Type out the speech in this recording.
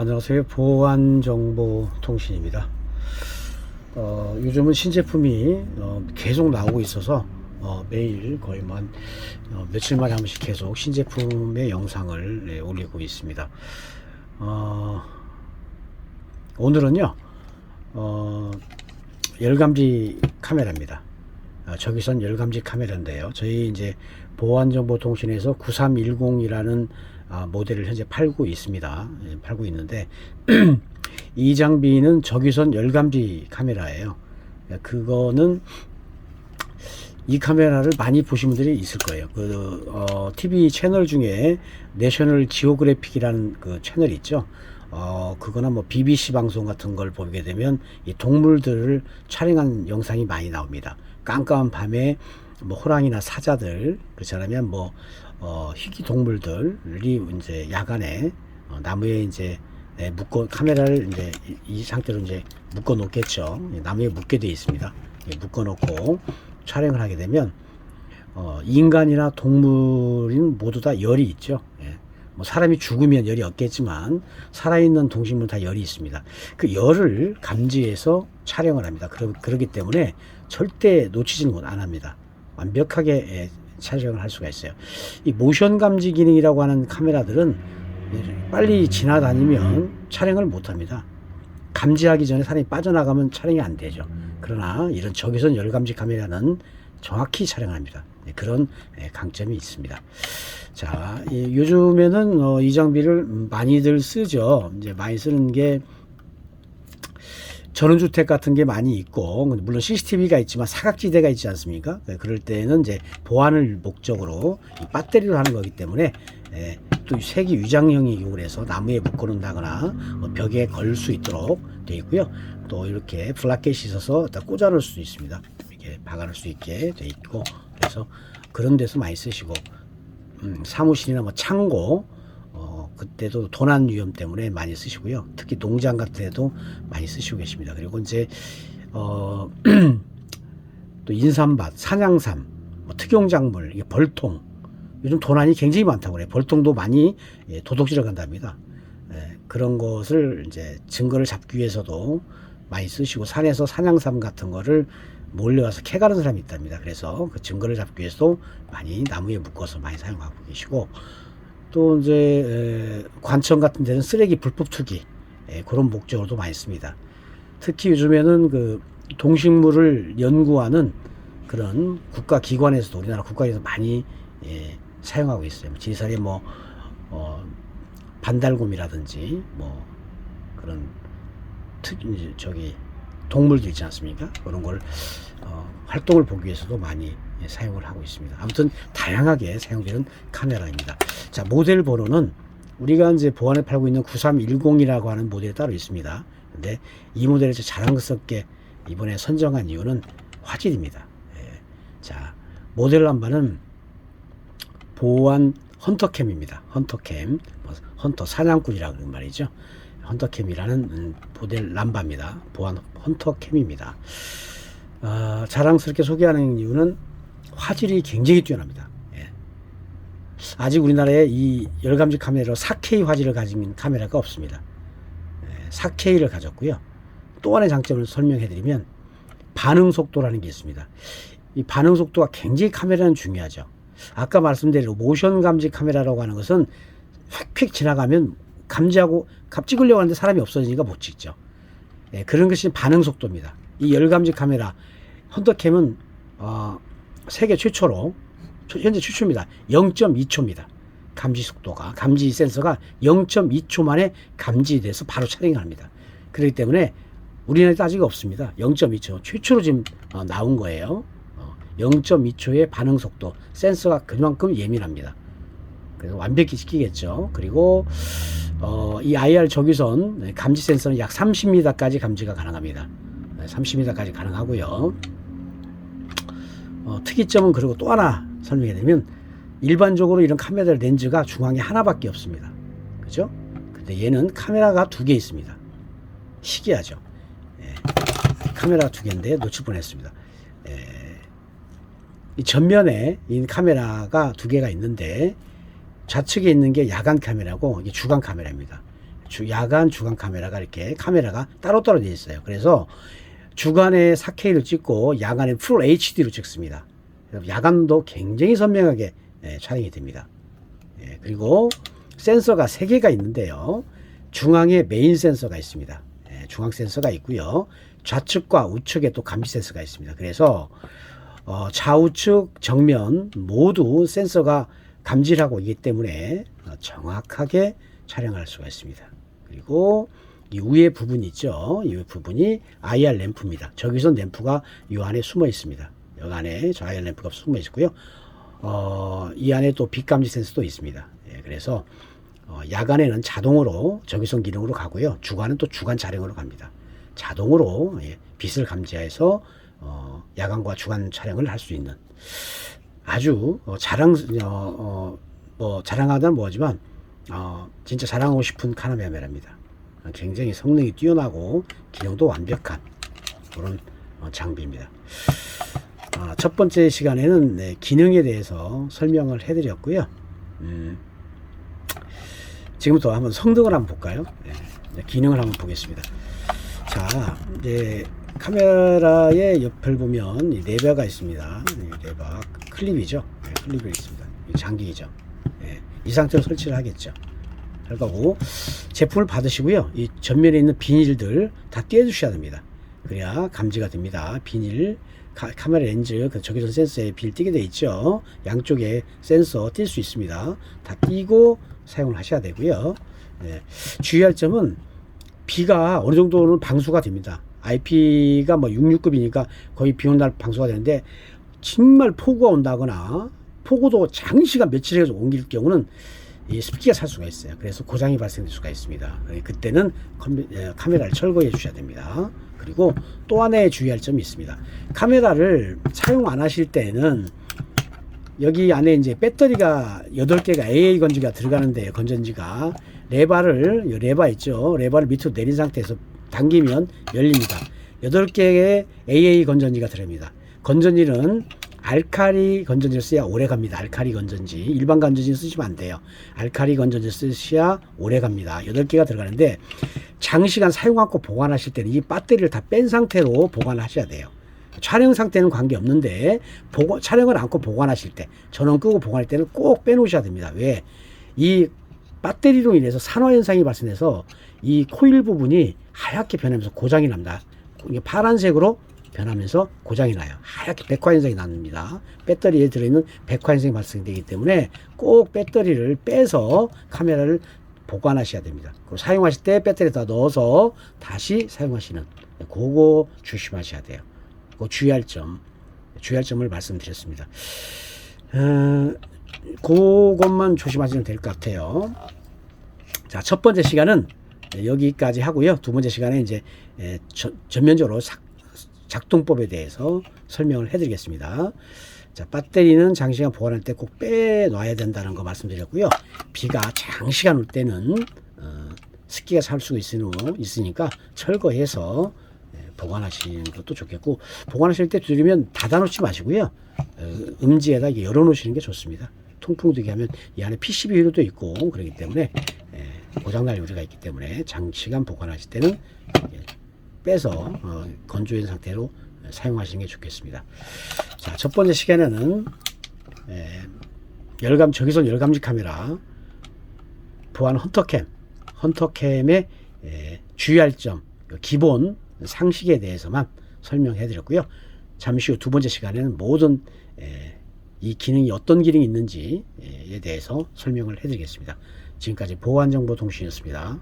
안녕하세요. 보안정보통신입니다. 어, 요즘은 신제품이 어, 계속 나오고 있어서 어, 매일 거의 뭐한 어, 며칠만에 한 번씩 계속 신제품의 영상을 네, 올리고 있습니다. 어, 오늘은요, 어, 열감지 카메라입니다. 어, 적외선 열감지 카메라인데요. 저희 이제 보안정보통신에서 9310이라는 아, 모델을 현재 팔고 있습니다. 예, 팔고 있는데 이 장비는 적외선 열감지 카메라예요. 예, 그거는 이 카메라를 많이 보신 분들이 있을 거예요. 그 어, TV 채널 중에 내셔널 지오그래픽이라는 그 채널 있죠. 어, 그거나 뭐 BBC 방송 같은 걸 보게 되면 이 동물들을 촬영한 영상이 많이 나옵니다. 깜깜한 밤에 뭐 호랑이나 사자들 그렇잖아요. 뭐 어, 희귀 동물들이 이제 야간에 어, 나무에 이제 네, 묶어 카메라를 이제 이, 이 상태로 이제 묶어 놓겠죠. 예, 나무에 묶게 되어 있습니다. 예, 묶어 놓고 촬영을 하게 되면 어, 인간이나 동물인 모두 다 열이 있죠. 예. 뭐 사람이 죽으면 열이 없겠지만 살아있는 동식물 다 열이 있습니다. 그 열을 감지해서 촬영을 합니다. 그러, 그렇기 때문에 절대 놓치지는 안 합니다. 완벽하게 예, 촬영을 할 수가 있어요. 이 모션 감지 기능이라고 하는 카메라들은 빨리 지나다니면 촬영을 못 합니다. 감지하기 전에 사람이 빠져나가면 촬영이 안 되죠. 그러나 이런 적외선 열감지 카메라는 정확히 촬영합니다. 네, 그런 예, 강점이 있습니다. 자, 이 요즘에는 어, 이 장비를 많이들 쓰죠. 이제 많이 쓰는 게 전원주택 같은 게 많이 있고 물론 CCTV가 있지만 사각지대가 있지 않습니까? 네, 그럴 때는 이제 보안을 목적으로 이 배터리로 하는 거기 때문에 예, 또 색이 위장형이 그래서 나무에 묶어놓는다거나 뭐 벽에 걸 수 있도록 되어 있고요. 또 이렇게 플라켓이 있어서 다 꽂아놓을 수 있습니다. 이렇게 박아놓을 수 있게 되어 있고 그래서 그런 데서 많이 쓰시고 음, 사무실이나 뭐 창고 어, 그때도 도난 위험 때문에 많이 쓰시고요. 특히 농장 같은 데도 많이 쓰시고 계십니다. 그리고 이제 어, 또 인삼밭, 산양삼, 뭐 특용작물, 이게 벌통 요즘 도난이 굉장히 많다고 그래요. 벌통도 많이 예, 도둑질을 간답니다. 예, 그런 것을 이제 증거를 잡기 위해서도 많이 쓰시고 산에서 산양삼 같은 거를 몰려와서 캐가는 사람이 있답니다. 그래서 그 증거를 잡기 위해서도 많이 나무에 묶어서 많이 사용하고 계시고 또 이제 에, 관청 같은 데는 쓰레기 불법 투기 예, 그런 목적으로도 많이 씁니다. 특히 요즘에는 그 동식물을 연구하는 그런 국가 기관에서도 우리나라 국가에서 많이 예, 사용하고 있어요. 지리살에 뭐 어, 반달곰이라든지 뭐 그런 특 저기 동물도 있지 않습니까? 그런 걸 어, 활동을 보기 위해서도 많이 예, 사용을 하고 있습니다. 아무튼 다양하게 사용되는 카메라입니다. 자 모델 번호는 우리가 이제 보안에 팔고 있는 9310이라고 하는 모델이 따로 있습니다. 근데 이 모델을 자랑스럽게 이번에 선정한 이유는 화질입니다. 예. 자 모델 남바는 보안 헌터캠입니다. 헌터캠, 뭐 헌터 사냥꾼이라고 말이죠. 헌터캠이라는 음, 모델 람바입니다. 보안 헌터캠입니다. 어, 자랑스럽게 소개하는 이유는 화질이 굉장히 뛰어납니다. 예. 아직 우리나라에 이 열감지 카메라로 4K 화질을 가진 카메라가 없습니다. 예, 4K를 가졌고요. 또 하나의 장점을 설명해 드리면 반응 속도라는 게 있습니다. 이 반응 속도가 굉장히 카메라는 중요하죠. 아까 말씀드린 모션 감지 카메라라고 하는 것은 휙휙 지나가면 감지하고 갑 찍으려고 하는데 사람이 없어지니까 못 찍죠. 예, 그런 것이 반응 속도입니다. 이 열감지 카메라 헌터캠은 어, 세계 최초로 현재 최초입니다. 0.2초입니다. 감지 속도가 감지 센서가 0.2초 만에 감지돼서 바로 촬영을 합니다. 그렇기 때문에 우리나라에도 아직 없습니다. 0.2초 최초로 지금 어, 나온 거예요. 0.2초의 반응 속도 센서가 그만큼 예민합니다. 그래서 완벽히 시키겠죠. 그리고 어, 이 IR 적외선 감지 센서는 약 30m까지 감지가 가능합니다. 30m까지 가능하고요. 어, 특이점은 그리고 또 하나 설명해 드리면 일반적으로 이런 카메라 렌즈가 중앙에 하나밖에 없습니다. 그죠? 근데 얘는 카메라가 두 개 있습니다. 신기하죠? 예, 카메라가 두 개인데 놓칠 뻔했습니다. 예, 이 전면에 이 카메라가 두 개가 있는데 좌측에 있는 게 야간 카메라고 이게 주간 카메라입니다. 주, 야간 주간 카메라가 이렇게 카메라가 따로 떨어져 있어요. 그래서 주간에 4K를 찍고 야간에 풀 HD로 찍습니다. 야간도 굉장히 선명하게 예, 촬영이 됩니다. 예, 그리고 센서가 3개가 있는데요. 중앙에 메인 센서가 있습니다. 예, 중앙 센서가 있고요. 좌측과 우측에 또 감지 센서가 있습니다. 그래서 어, 좌우측 정면 모두 센서가 감지를 하고 있기 때문에 어, 정확하게 촬영할 수가 있습니다. 그리고 이 위에 부분 있죠. 이 부분이 IR 램프입니다. 저기서 램프가 이 안에 숨어 있습니다. 여기 안에 저 IR 램프가 숨어 있고요. 어, 이 안에 또 빛 감지 센서도 있습니다. 예, 그래서 어, 야간에는 자동으로 적외선 기능으로 가고요. 주간은 또 주간 촬영으로 갑니다. 자동으로 예, 빛을 감지해서 어, 야간과 주간 촬영을 할 수 있는 아주 어, 자랑 어, 어, 뭐 자랑하다는 뭐지만 어, 진짜 자랑하고 싶은 카메라입니다. 어, 굉장히 성능이 뛰어나고 기능도 완벽한 그런 어, 장비입니다. 아, 첫 번째 시간에는 네, 기능에 대해서 설명을 해드렸고요. 음, 지금부터 한번 성능을 한번 볼까요? 네, 이제 기능을 한번 보겠습니다. 자, 이제 카메라의 옆을 보면 이 레버가 있습니다. 이 레버 클립이죠. 네, 클립이 있습니다. 이 장기이죠. 네, 이 상태로 설치를 하겠죠. 할 거고 제품을 받으시고요. 이 전면에 있는 비닐들 다 떼주셔야 됩니다. 그래야 감지가 됩니다. 비닐 카, 카메라 렌즈 그 적외선 센서에 비닐 띄게 돼 있죠. 양쪽에 센서 띌 수 있습니다. 다 띄고 사용을 하셔야 되고요. 네, 주의할 점은 비가 어느 정도는 방수가 됩니다. IP가 뭐 66급이니까 거의 비 오는 날 방수가 되는데 정말 폭우가 온다거나 폭우도 장시간 며칠 해서 옮길 경우는 이 습기가 살 수가 있어요. 그래서 고장이 발생될 수가 있습니다. 그때는 컴퓨- 에, 카메라를 철거해 주셔야 됩니다. 그리고 또 하나의 주의할 점이 있습니다. 카메라를 사용 안 하실 때는 여기 안에 이제 배터리가 8개가 AA 건지가 들어가는데 건전지가 레바를 요 레바 있죠. 레바를 밑으로 내린 상태에서 당기면 열립니다. 8개의 AA 건전지가 들어갑니다. 건전지는 알카리 건전지를 써야 오래 갑니다. 알카리 건전지. 일반 건전지 쓰시면 안 돼요. 알카리 건전지 쓰셔야 오래 갑니다. 8개가 들어가는데 장시간 사용 않고 보관하실 때는 이 배터리를 다 뺀 상태로 보관하셔야 돼요. 촬영 상태는 관계 없는데 보관, 촬영을 않고 보관하실 때 전원 끄고 보관할 때는 꼭 빼놓으셔야 됩니다. 왜? 이 배터리로 인해서 산화 현상이 발생해서 이 코일 부분이 하얗게 변하면서 고장이 납니다. 파란색으로 변하면서 고장이 나요. 하얗게 백화 현상이 납니다. 배터리에 들어있는 백화 현상이 발생되기 때문에 꼭 배터리를 빼서 카메라를 보관하셔야 됩니다. 그리고 사용하실 때 배터리에다 넣어서 다시 사용하시는 그거 조심하셔야 돼요. 그 주의할 점, 주의할 점을 말씀드렸습니다. 어, 그것만 조심하시면 될 것 같아요. 자, 첫 번째 시간은 여기까지 하고요. 두 번째 시간에 이제 전면적으로 작, 작동법에 대해서 설명을 해드리겠습니다. 자, 배터리는 장시간 보관할 때 꼭 빼놔야 된다는 거 말씀드렸고요. 비가 장시간 올 때는 어, 습기가 살수 있으니까 철거해서 예, 보관하시는 것도 좋겠고 보관하실 때 두드리면 닫아놓지 마시고요. 어, 음지에다 열어놓으시는 게 좋습니다. 통풍 되게 하면 이 안에 PCB 회로도 있고 그렇기 때문에 예, 고장날 우려가 있기 때문에 장시간 보관하실 때는 예, 빼서 어, 건조된 상태로 사용하시는 게 좋겠습니다. 자, 첫 번째 시간에는 예, 열감 적외선 열감지 카메라 보안 헌터캠 헌터캠의 예, 주의할 점그 기본 상식에 대해서만 설명해 드렸고요. 잠시 후 두 번째 시간에는 모든 예, 이 기능이 어떤 기능이 있는지에 대해서 설명을 해 드리겠습니다. 지금까지 보안정보통신이었습니다.